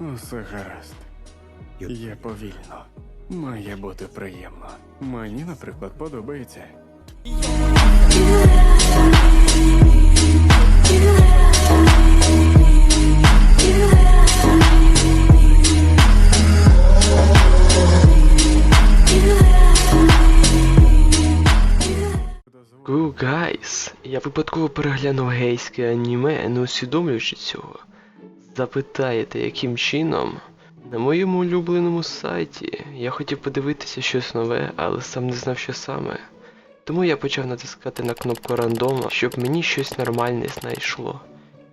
Усе гаразд. Є повільно. Має бути приємно. Мені, наприклад, подобається. Гу гайс, я випадково переглянув гейське аніме, не усвідомлюючи цього. Запитаєте, яким чином? На моєму улюбленому сайті я хотів подивитися щось нове, але сам не знав, що саме. Тому я почав натискати на кнопку рандома, щоб мені щось нормальне знайшло.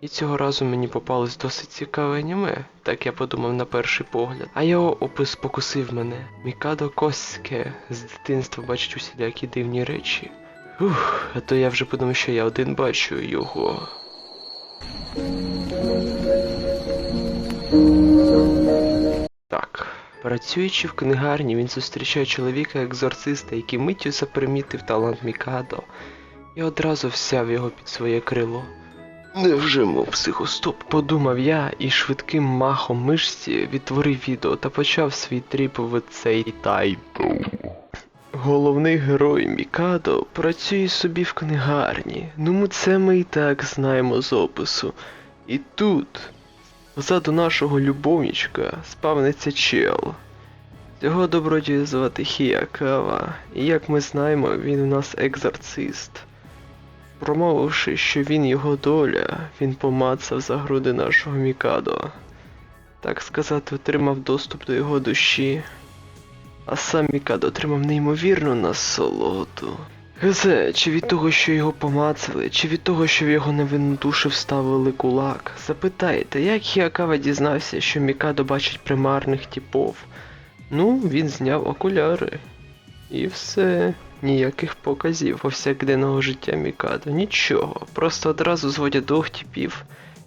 І цього разу мені попалось досить цікаве аніме, так я подумав на перший погляд. А його опис покусив мене. Мікадо Коске з дитинства бачить усілякі дивні речі. Ух, а то я вже подумав, що я один бачу його. Працюючи в книгарні, він зустрічає чоловіка-екзорциста, який миттю запримітив талант Мікадо і одразу взяв його під своє крило. Невже мов психостоп? Подумав я і швидким махом мишці відтворив відео та почав свій тріп в цей тайпу. Головний герой Мікадо працює собі в книгарні. Ну це ми і так знаємо з опису. І тут, позаду нашого любовничка, спавниться чел. Цього добродія звати Хіякава, і як ми знаємо, він у нас екзорцист. Промовивши, що він його доля, він помацав за груди нашого Мікадо. Так сказати, отримав доступ до його душі. А сам Мікадо отримав неймовірну насолоду. Гезе, чи від того, що його помацали, чи від того, що в його невинну душу вставили кулак? Запитайте, як Хіакава дізнався, що Мікадо бачить примарних типов? Ну, він зняв окуляри. І все. Ніяких показів повсякденного життя Мікадо. Нічого. Просто одразу зводять двох типів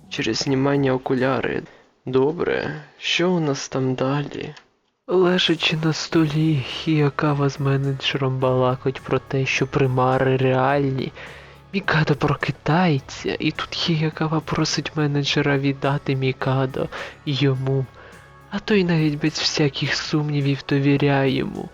через знімання окуляри. Добре, що у нас там далі? Лежачи на столі, Хіякава з менеджером балакать про те, що примари реальні. Мікадо прокидається, і тут Хіякава просить менеджера віддати Мікадо йому. А той навіть без всяких сумнівів довіряє йому.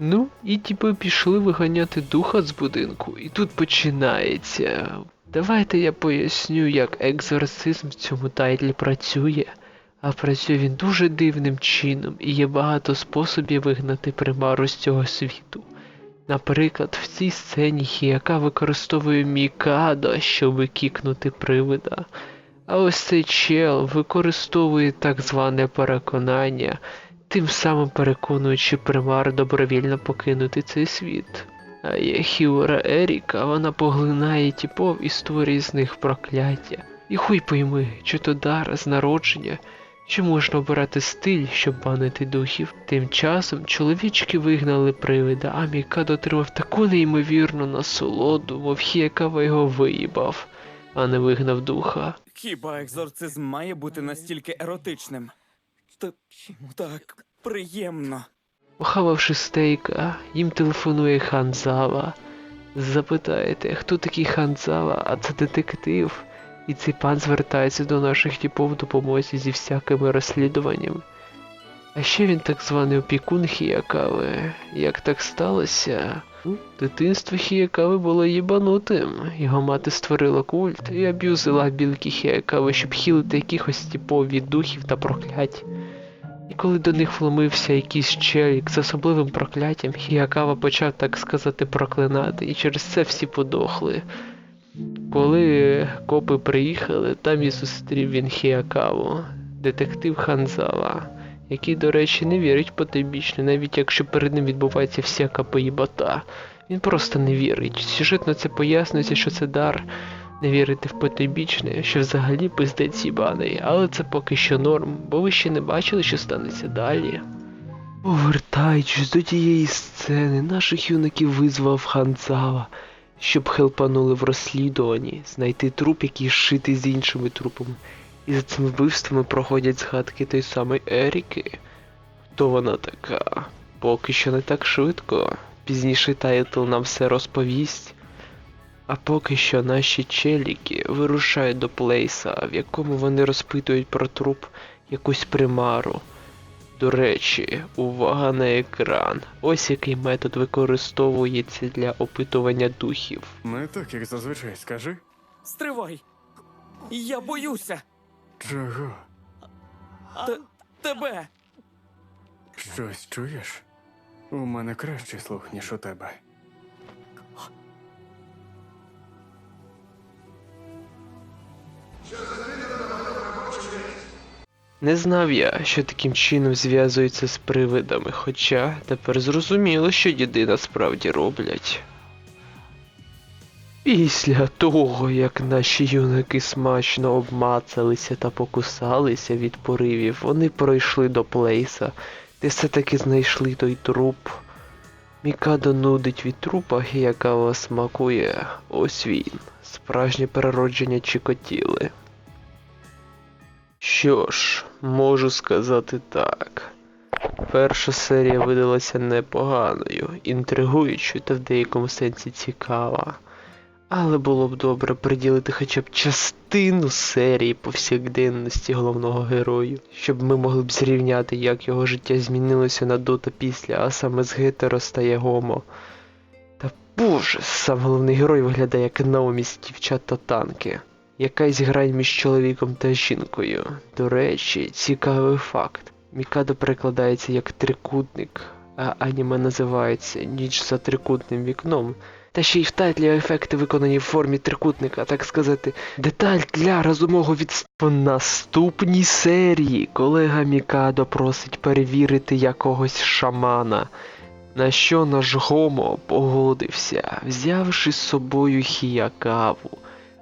Ну, і типу пішли виганяти духа з будинку, і тут починається. Давайте я поясню, як екзорцизм в цьому тайтлі працює. А працює він дуже дивним чином, і є багато способів вигнати примару з цього світу. Наприклад, в цій сцені Хіяка використовує Мікадо, щоб кікнути привида. А ось цей чел використовує так зване переконання, тим самим переконуючи примар добровільно покинути цей світ. А є Хіора Еріка, вона поглинає тіпов і створює з них прокляття. І хуй пойми, чи то дар з народження, чи можна обирати стиль, щоб банити духів. Тим часом чоловічки вигнали привида, а Мікадо отримав таку неймовірну насолоду, мов Хіякава його виїбав, а не вигнав духа. Хіба екзорцизм має бути настільки еротичним? Та так приємно. Похававши стейка, їм телефонує Ханзава. Запитаєте, хто такий Ханзава, а це детектив. І цей пан звертається до наших типов в допомозі зі всякими розслідуваннями. А ще він так званий опікун Хіякави. Як так сталося? Ну, Дитинство Хіякави було їбанутим. Його мати створила культ і аб'юзила білки Хіякави, щоб хілити якихось типов від духів та проклять. І коли до них вломився якийсь челік з особливим прокляттям, Хіякава почав, так сказати, проклинати, і через це всі подохли. Коли копи приїхали, там і зустрів він Хіякаву, детектив Ханзава, який, до речі, не вірить потойбічно, навіть якщо перед ним відбувається всяка поїбата. Він просто не вірить. Сюжетно це пояснюється, що це дар не вірити в потойбічне, що взагалі пиздець їбаний, але це поки що норм, бо ви ще не бачили, що станеться далі. Повертаючись до тієї сцени, наших юнаків визвав Ханзава, щоб хелпанули в розслідуванні, знайти труп, який зшитий з іншими трупами. І за цими вбивствами проходять згадки той самої Еріки. Хто вона така? Поки що не так швидко. Пізніше тайтл нам все розповість. А поки що наші челіки вирушають до плейса, в якому вони розпитують про труп, якусь примару. До речі, увага на екран. Ось який метод використовується для опитування духів. Не так, як зазвичай, скажи. Стривай! Я боюся! Чого? Т- тебе! Щось чуєш? У мене кращий слух, ніж у тебе. Не знав я, що таким чином зв'язується з привидами, хоча тепер зрозуміло, що діди насправді роблять. Після того, як наші юнаки смачно обмацалися та покусалися від поривів, вони пройшли до плейса, де все-таки знайшли той труп. Мікадо нудить від трупа, яка вас смакує. Ось він, справжнє переродження Чікотіли. Що ж, можу сказати так. Перша серія видалася непоганою, інтригуючою та в деякому сенсі цікава. Але було б добре приділити хоча б частину серії повсякденності головного герою, щоб ми могли б зрівняти, як його життя змінилося на до та після, а саме з гетеро стає гомо. Та боже, сам головний герой виглядає як наумість дівчат та танки. Якась грань між чоловіком та жінкою. До речі, цікавий факт. Мікадо перекладається як трикутник, а аніме називається Ніч за трикутним вікном. Та ще й в тайтлі ефекти виконані в формі трикутника, так сказати, деталь для розумового від в наступній серії колега Мікадо просить перевірити якогось шамана. На що наш Гомо погодився, взявши з собою хіякаву.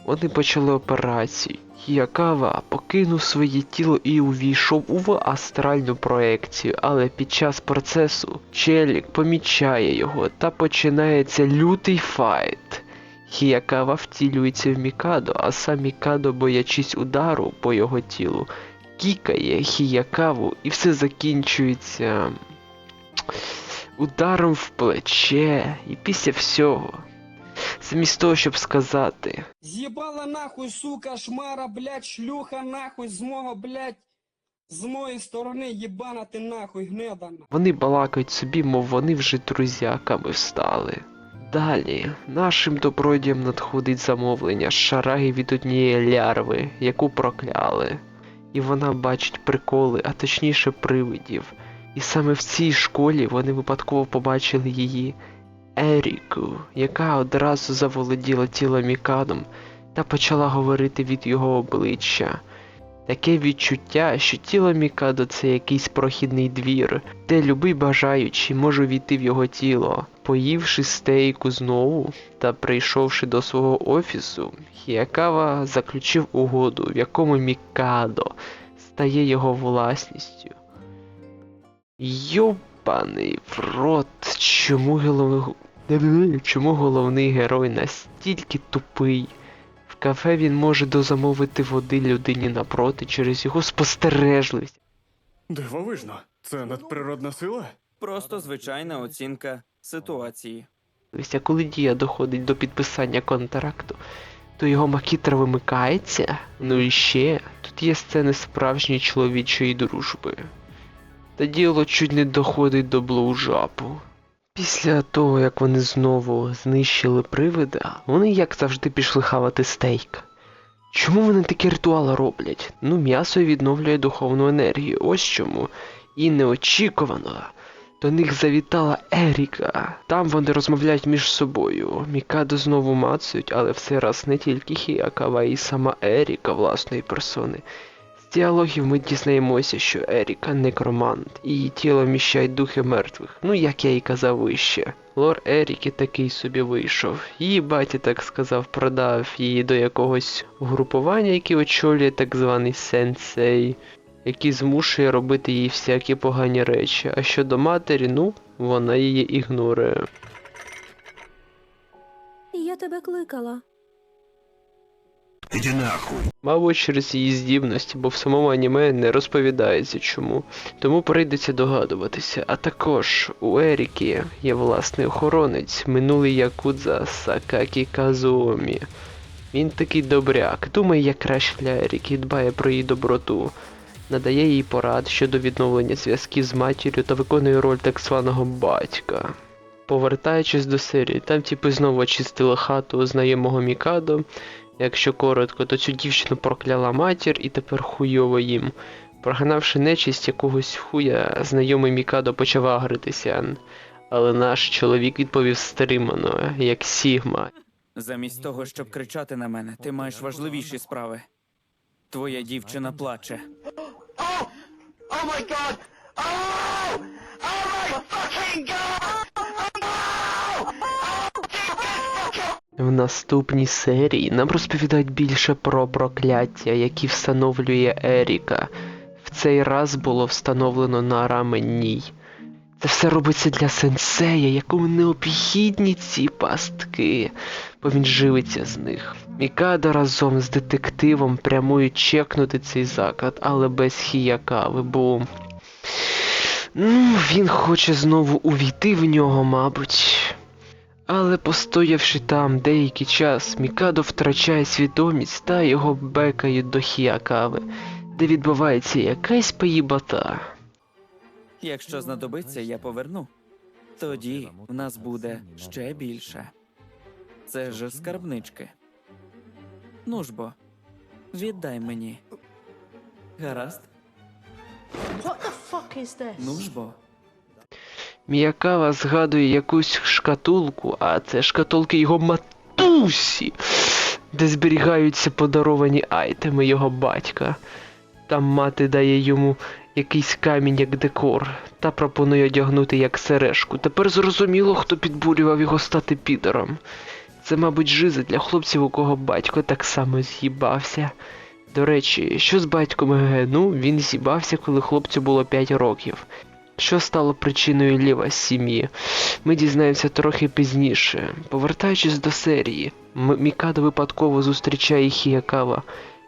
Вони почали операцію. Хіякава покинув своє тіло і увійшов у астральну проекцію, але під час процесу Челік помічає його та починається лютий файт. Хіякава втілюється в Мікадо, а сам Мікадо, боячись удару по його тілу, кікає Хіякаву і все закінчується ударом в плече. І після всього Замість того, щоб сказати, З'їбала нахуй, сука, шмара, блядь, шлюха нахуй з мого, блядь, з моєї сторони єбана ти нахуй, гнедана. вони балакають собі, мов вони вже друзяками встали. Далі нашим добродіям надходить замовлення з шараги від однієї лярви, яку прокляли. І вона бачить приколи, а точніше привидів. І саме в цій школі вони випадково побачили її Еріку, яка одразу заволоділа тілом Мікадом та почала говорити від його обличчя. Таке відчуття, що тіло Мікадо це якийсь прохідний двір, де любий бажаючий може війти в його тіло. Поївши стейку знову та прийшовши до свого офісу, Хіякава заключив угоду, в якому Мікадо стає його власністю. Йобаний в рот, чому головний... Чому головний герой настільки тупий? В кафе він може дозамовити води людині напроти через його спостережливість. Дивовижно. Це надприродна сила? Просто звичайна оцінка ситуації. А коли дія доходить до підписання контракту, то його макітра вимикається. Ну і ще, тут є сцени справжньої чоловічої дружби. Та діло чуть не доходить до блоужапу. Після того, як вони знову знищили привида, вони як завжди пішли хавати стейк. Чому вони такі ритуали роблять? Ну, м'ясо відновлює духовну енергію, ось чому. І неочікувано. До них завітала Еріка. Там вони розмовляють між собою. Мікадо знову мацають, але в цей раз не тільки Хіакава, й сама Еріка власної персони. З діалогів ми дізнаємося, що Еріка некромант, її тіло міщають духи мертвих. Ну як я і казав вище. Лор Еріки такий собі вийшов. Її батя, так сказав, продав її до якогось угрупування, яке очолює так званий сенсей, який змушує робити їй всякі погані речі. А щодо матері, ну, вона її ігнорує. Я тебе кликала. Мабуть, через її здібності, бо в самому аніме не розповідається чому. Тому прийдеться догадуватися. А також у Еріки є власний охоронець, минулий Якудза Сакакі Казуомі. Він такий добряк, думає, як краще для Еріки, дбає про її доброту. надає їй порад щодо відновлення зв'язків з матір'ю та виконує роль так званого батька. Повертаючись до серії, там типи знову очистили хату знайомого Мікадо. Якщо коротко, то цю дівчину прокляла матір і тепер хуйово їм. Прогнавши нечисть якогось хуя, знайомий Мікадо почав агритися. Але наш чоловік відповів стримано, як Сігма, Замість того, щоб кричати на мене, ти маєш важливіші справи. Твоя дівчина плаче. В наступній серії нам розповідають більше про прокляття, які встановлює Еріка. В цей раз було встановлено на раменій. Це все робиться для сенсея, якому необхідні ці пастки, бо він живиться з них. Мікада разом з детективом прямують чекнути цей заклад, але без хіякави, бо. Ну, він хоче знову увійти в нього, мабуть. Але постоявши там деякий час, Мікадо втрачає свідомість та його бекають до хіякави, де відбувається якась поїбата. Якщо знадобиться, я поверну. Тоді в нас буде ще більше. Це ж скарбнички. Ну ж бо, віддай мені. Гаразд? What the fuck is this? Ну ж бо. Міякава згадує якусь шкатулку, а це шкатулки його матусі, де зберігаються подаровані айтеми його батька. Там мати дає йому якийсь камінь як декор та пропонує одягнути як сережку. Тепер зрозуміло, хто підбурював його стати підером. Це, мабуть, жиза для хлопців, у кого батько так само з'їбався. До речі, що з батьком ГГ? Ну, він з'їбався, коли хлопцю було 5 років. Що стало причиною ліва сім'ї? Ми дізнаємося трохи пізніше. Повертаючись до серії, Мікадо випадково зустрічає Хіякава,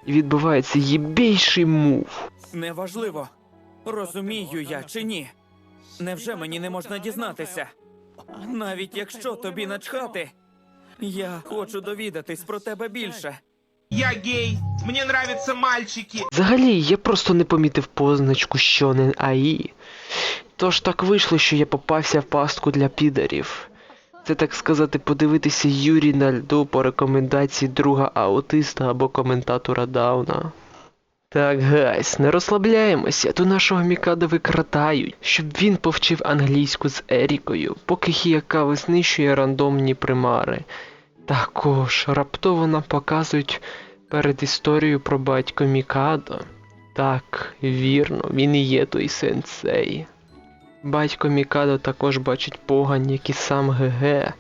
і відбувається єбейший мув. Неважливо. Розумію я чи ні. Невже мені не можна дізнатися? Навіть якщо тобі начхати, я хочу довідатись про тебе більше. Я гей, мне нравятся мальчики. Взагалі, я просто не помітив позначку Shonen АІ. Тож так вийшло, що я попався в пастку для підарів. Це так сказати, подивитися Юрій на льду по рекомендації друга аутиста або коментатора Дауна. Так, гайс, не розслабляємося, то нашого Мікада викратають, щоб він повчив англійську з Ерікою, поки Хіякава знищує рандомні примари. Також раптово нам показують перед історією про батько Мікадо. Так, вірно, він і є той сенсей. Батько Мікадо також бачить погань, як і сам ГГ,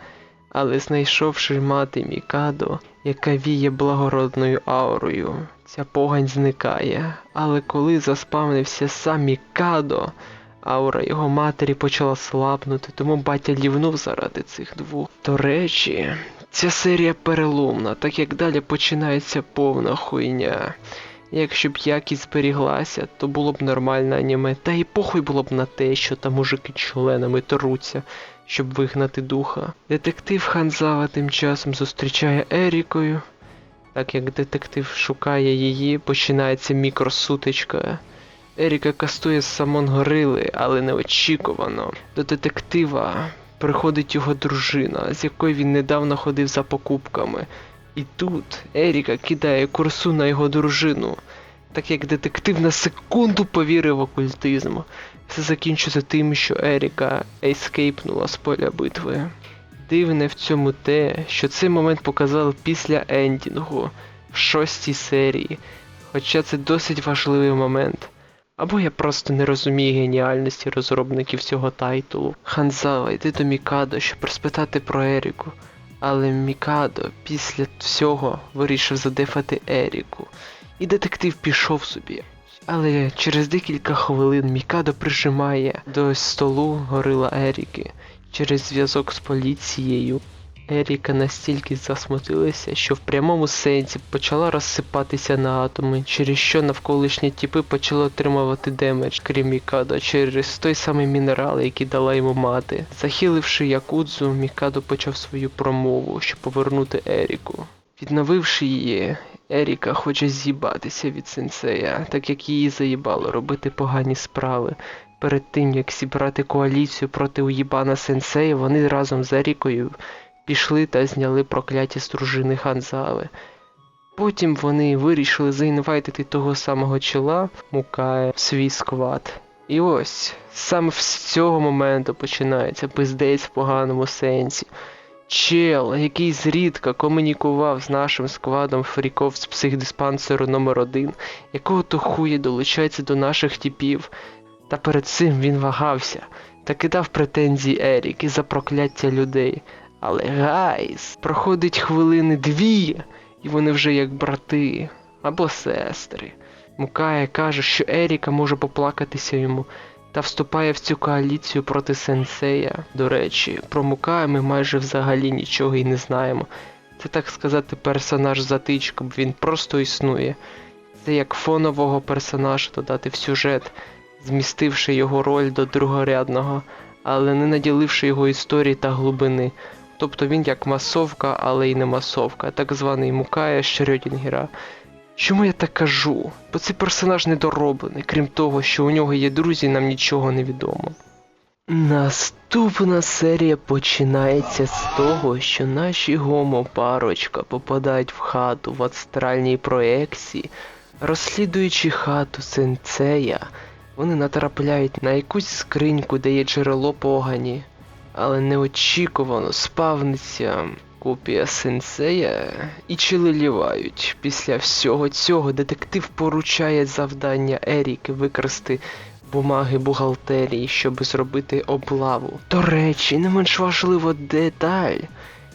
але знайшовши мати Мікадо, яка віє благородною аурою, ця погань зникає. Але коли заспавнився сам Мікадо, аура його матері почала слабнути, тому батя лівнув заради цих двох. До речі, ця серія переломна, так як далі починається повна хуйня. Якщо б якість зберіглася, то було б нормальне аніме, та і похуй було б на те, що там мужики членами труться, щоб вигнати духа. Детектив Ханзава тим часом зустрічає Ерікою. Так як детектив шукає її, починається мікросутичка. Еріка кастує самон горили, але неочікувано. До детектива приходить його дружина, з якою він недавно ходив за покупками. І тут Еріка кидає курсу на його дружину, так як детектив на секунду повірив окультизм. Все закінчується тим, що Еріка ескейпнула з поля битви. Дивне в цьому те, що цей момент показали після ендінгу в шостій серії, хоча це досить важливий момент. Або я просто не розумію геніальності розробників цього тайтулу. Ханзава, йди до Мікадо, щоб розпитати про Еріку. Але Мікадо після всього вирішив задефати Еріку. І детектив пішов собі. Але через декілька хвилин Мікадо прижимає до столу горила Еріки. Через зв'язок з поліцією Еріка настільки засмутилася, що в прямому сенсі почала розсипатися на атоми, через що навколишні тіпи почали отримувати демедж, крім Мікадо, через той самий мінерал, який дала йому мати. Захиливши Якудзу, Мікадо почав свою промову, щоб повернути Еріку. Відновивши її, Еріка хоче з'їбатися від сенсея, так як її заїбало робити погані справи. Перед тим як зібрати коаліцію проти уїбана сенсея, вони разом з Ерікою пішли та зняли прокляття з дружини Ханзали. Потім вони вирішили заінвайтити того самого чола Мукая в свій сквад. І ось саме з цього моменту починається пиздець в поганому сенсі. Чел, який зрідка комунікував з нашим складом фріков з психдиспансеру номер 1 якого то хує долучається до наших типів. Та перед цим він вагався та кидав претензії Еріки за прокляття людей. Але гайс, проходить хвилини дві, і вони вже як брати або сестри. Мукая каже, що Еріка може поплакатися йому та вступає в цю коаліцію проти сенсея. До речі, про Мукая ми майже взагалі нічого і не знаємо. Це так сказати персонаж затичка, бо він просто існує. Це як фонового персонажа додати в сюжет, змістивши його роль до другорядного, але не наділивши його історії та глибини. Тобто він як масовка, але й не масовка, так званий Мукая Шрёдінгера. Чому я так кажу? Бо цей персонаж недороблений, крім того, що у нього є друзі, нам нічого не відомо. Наступна серія починається з того, що наші гомо-парочка попадають в хату в астральній проекції, розслідуючи хату сенцея, вони натрапляють на якусь скриньку, де є джерело погані, але неочікувано спавниться копія сенсея і челилівають. Після всього цього детектив поручає завдання Еріки викрасти бумаги бухгалтерії, щоб зробити облаву. До речі, не менш важлива деталь.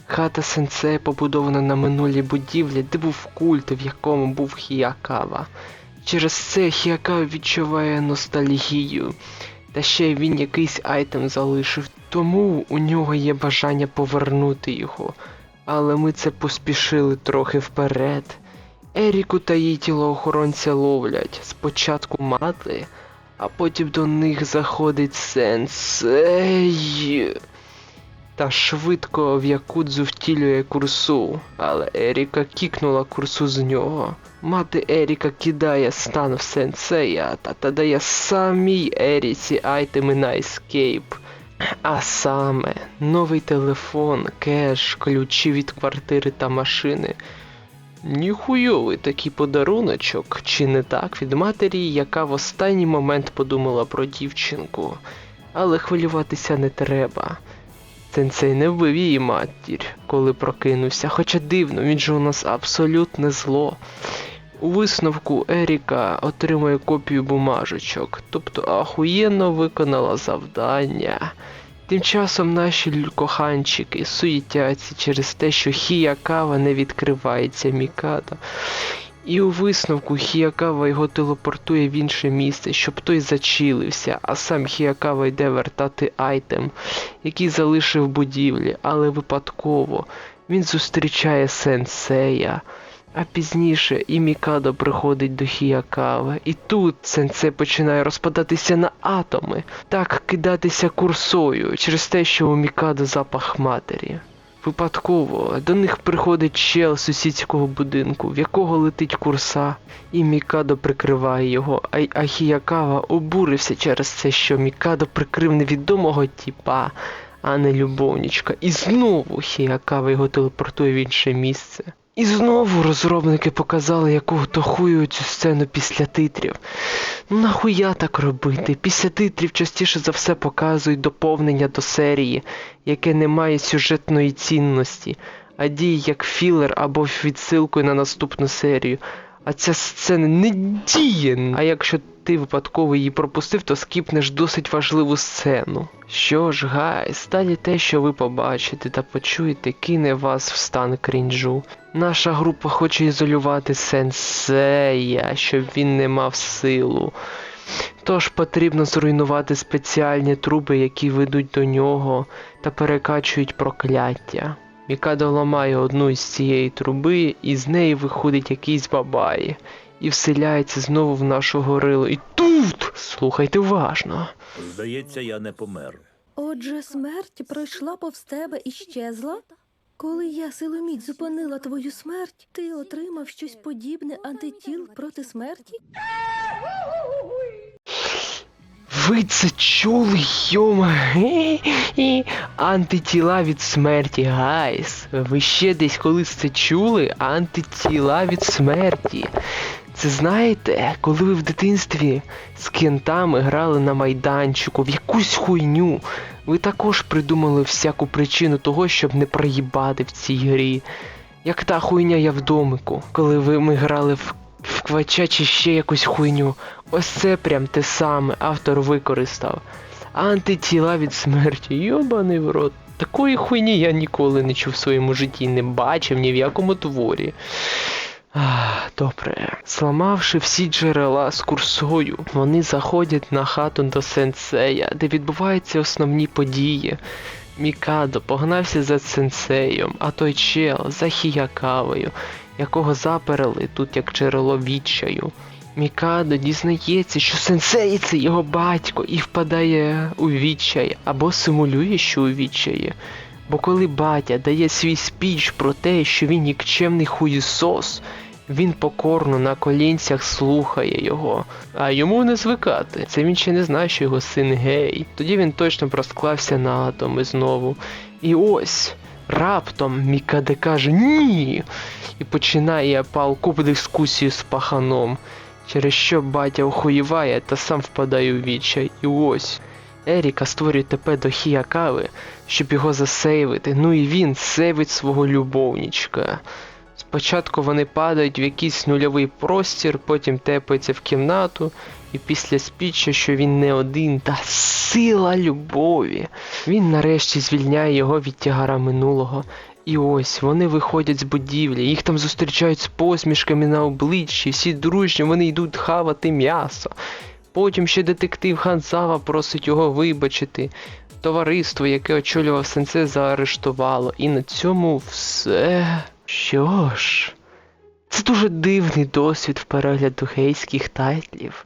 Хата сенсея побудована на минулій будівлі, де був культ, в якому був Хіякава. Через це Хіякава відчуває ностальгію. Та ще він якийсь айтем залишив, тому у нього є бажання повернути його. Але ми це поспішили трохи вперед. Еріку та її тілоохоронця ловлять спочатку мати, а потім до них заходить сенсей. Та швидко в якудзу втілює курсу, але Еріка кікнула курсу з нього. Мати Еріка кидає стан в сенсея та, та дає самій Еріці айтеми на ескейп. А саме новий телефон, кеш, ключі від квартири та машини. Ніхуйовий такий подаруночок, чи не так, від матері, яка в останній момент подумала про дівчинку. Але хвилюватися не треба. Сенсей не вбив її матір, коли прокинувся, хоча дивно, він же у нас абсолютне зло. У висновку Еріка отримує копію бумажечок, тобто ахуєнно виконала завдання. Тим часом наші коханчики суєтяться через те, що Хіякава не відкривається Мікадо. І у висновку Хіякава його телепортує в інше місце, щоб той зачилився, а сам Хіякава йде вертати айтем, який залишив будівлі, але випадково він зустрічає сенсея. А пізніше і Мікадо приходить до Хіякави, і тут сенсей починає розпадатися на атоми, так кидатися курсою через те, що у Мікадо запах матері. Випадково до них приходить чел сусідського будинку, в якого летить курса, і Мікадо прикриває його, а, Ахіякава Хіякава обурився через це, що Мікадо прикрив невідомого тіпа, а не любовничка. І знову Хіякава його телепортує в інше місце. І знову розробники показали якого то хую цю сцену після титрів. Ну нахуя так робити? Після титрів частіше за все показують доповнення до серії, яке не має сюжетної цінності, а діє як філер або відсилкою на наступну серію. А ця сцена не діє. А якщо ти випадково її пропустив, то скіпнеш досить важливу сцену. Що ж, гайс, далі те, що ви побачите та почуєте, кине вас в стан крінжу. Наша група хоче ізолювати сенсея, щоб він не мав силу. Тож потрібно зруйнувати спеціальні труби, які ведуть до нього та перекачують прокляття. Мікадо ламає одну із цієї труби, і з неї виходить якийсь бабай і вселяється знову в нашу горилу. І тут слухайте уважно. Здається, я не помер. Отже, смерть пройшла повз тебе і щезла? Коли я силоміць зупинила твою смерть, ти отримав щось подібне антитіл проти смерті? Ви це чули, йома? Антитіла від смерті, гайс. Ви ще десь колись це чули? Антитіла від смерті. Це знаєте, коли ви в дитинстві з кентами грали на майданчику в якусь хуйню, ви також придумали всяку причину того, щоб не проїбати в цій грі. Як та хуйня я в домику, коли ви ми грали в квача чи ще якусь хуйню. Ось це прям те саме автор використав. Антитіла від смерті, йобаний в рот. Такої хуйні я ніколи не чув в своєму житті, не бачив ні в якому творі. Добре. Зламавши всі джерела з курсою, вони заходять на хату до сенсея, де відбуваються основні події. Мікадо погнався за сенсеєм, а той чел за хіякавою, якого заперли тут як джерело відчаю. Мікадо дізнається, що сенсей це його батько і впадає у відчай або симулює, що у відчаї. Бо коли батя дає свій спіч про те, що він нікчемний хуїсос, він покорно на колінцях слухає його, а йому не звикати. Це він ще не знає, що його син гей. Тоді він точно розклався на атоми знову. І ось раптом Мікаде каже ні. І починає палку дискусію з паханом, через що батя охуєває та сам впадає у відчай. І ось. Еріка створює ТП до Хіякави, щоб його засейвити. Ну і він сейвить свого любовничка. Спочатку вони падають в якийсь нульовий простір, потім тепаються в кімнату, і після спіччя, що він не один, та сила любові. Він нарешті звільняє його від тягара минулого. І ось вони виходять з будівлі, їх там зустрічають з посмішками на обличчі, всі дружні, вони йдуть хавати м'ясо. Потім ще детектив Ханзава просить його вибачити. Товариство, яке очолював сенсе, заарештувало. І на цьому все. Що ж, це дуже дивний досвід в перегляду гейських тайтлів.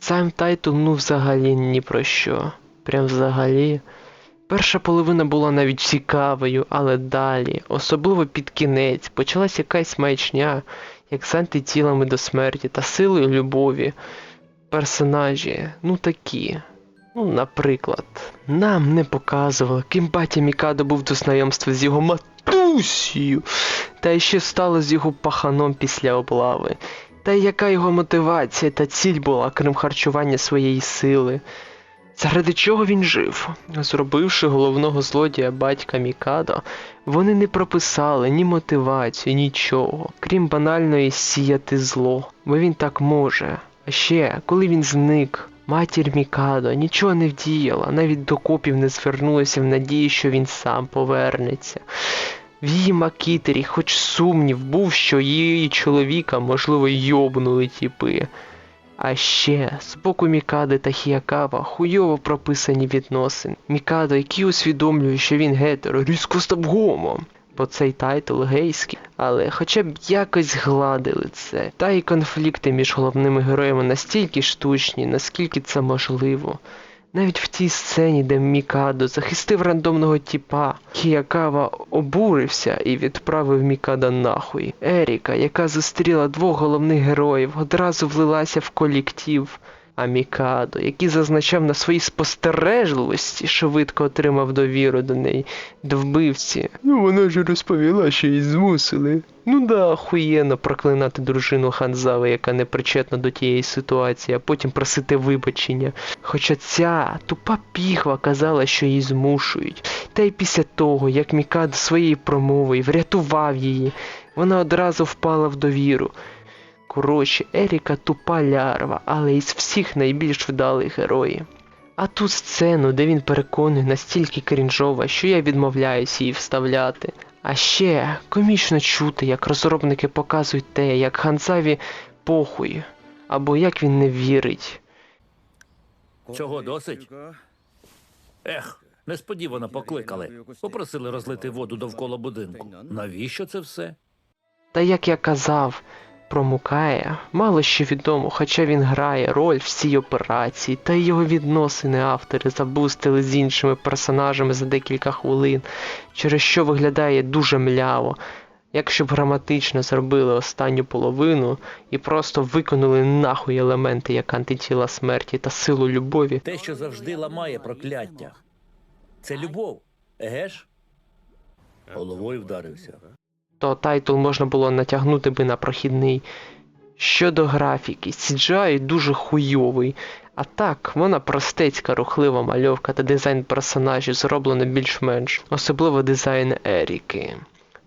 Сам тайтл, ну взагалі ні про що. Прям взагалі. Перша половина була навіть цікавою, але далі, особливо під кінець, почалась якась маячня, як з антитілами до смерті та силою любові. Персонажі, ну такі. Ну, наприклад, нам не показували, ким батя Мікадо був до знайомства з його матусею, та ще стало з його паханом після облави. Та й яка його мотивація та ціль була, крім харчування своєї сили. Заради чого він жив? Зробивши головного злодія батька Мікадо, вони не прописали ні мотивацію, нічого, крім банальної сіяти зло, бо він так може. А ще, коли він зник, матір Мікадо нічого не вдіяла, навіть до копів не звернулася в надії, що він сам повернеться. В її макітері хоч сумнів був, що її чоловіка, можливо, йобнули тіпи. А ще з боку Мікади та Хіякава хуйово прописані відносини. Мікадо, який усвідомлює, що він гетеро, різко став гомом. Бо цей тайтл гейський, але хоча б якось гладили це. Та й конфлікти між головними героями настільки штучні, наскільки це можливо. Навіть в тій сцені, де Мікадо захистив рандомного тіпа, Хіякава обурився і відправив Мікада нахуй. Еріка, яка зустріла двох головних героїв, одразу влилася в колектив. А Мікадо, який зазначав на своїй спостережливості, швидко отримав довіру до неї, до вбивці. Ну вона ж розповіла, що її змусили. Ну да, охуєнно проклинати дружину Ханзави, яка не причетна до тієї ситуації, а потім просити вибачення. Хоча ця тупа піхва казала, що її змушують. Та й після того, як Мікадо своєю промовою врятував її, вона одразу впала в довіру. Коротше, Еріка тупа лярва, але із всіх найбільш вдалих героїв. А ту сцену, де він переконує настільки крінжова, що я відмовляюся її вставляти. А ще комічно чути, як розробники показують те, як Ханзаві похуй, або як він не вірить. Цього досить? Ех, несподівано покликали. Попросили розлити воду довкола будинку. Навіщо це все? Та як я казав, Про Мукая мало що відомо, хоча він грає роль в цій операції, та й його відносини автори забустили з іншими персонажами за декілька хвилин, через що виглядає дуже мляво. Якщо б граматично зробили останню половину і просто виконали нахуй елементи як антитіла смерті та силу любові, Те, що завжди ламає прокляття. Це любов. Еге ж? Головою вдарився. То тайтл можна було натягнути би на прохідний. Щодо графіки, CGI дуже хуйовий, а так, вона простецька рухлива мальовка та дизайн персонажів зроблено більш-менш, особливо дизайн Еріки.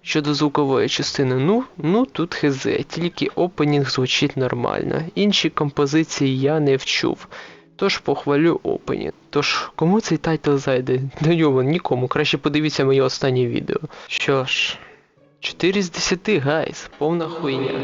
Щодо звукової частини, ну, ну тут хз, тільки опенінг звучить нормально, інші композиції я не вчув. Тож похвалю опенінг. Тож, кому цей тайтл зайде? До нього нікому, краще подивіться моє останнє відео. Що ж, 4 з 10, гайс, повна хуйня.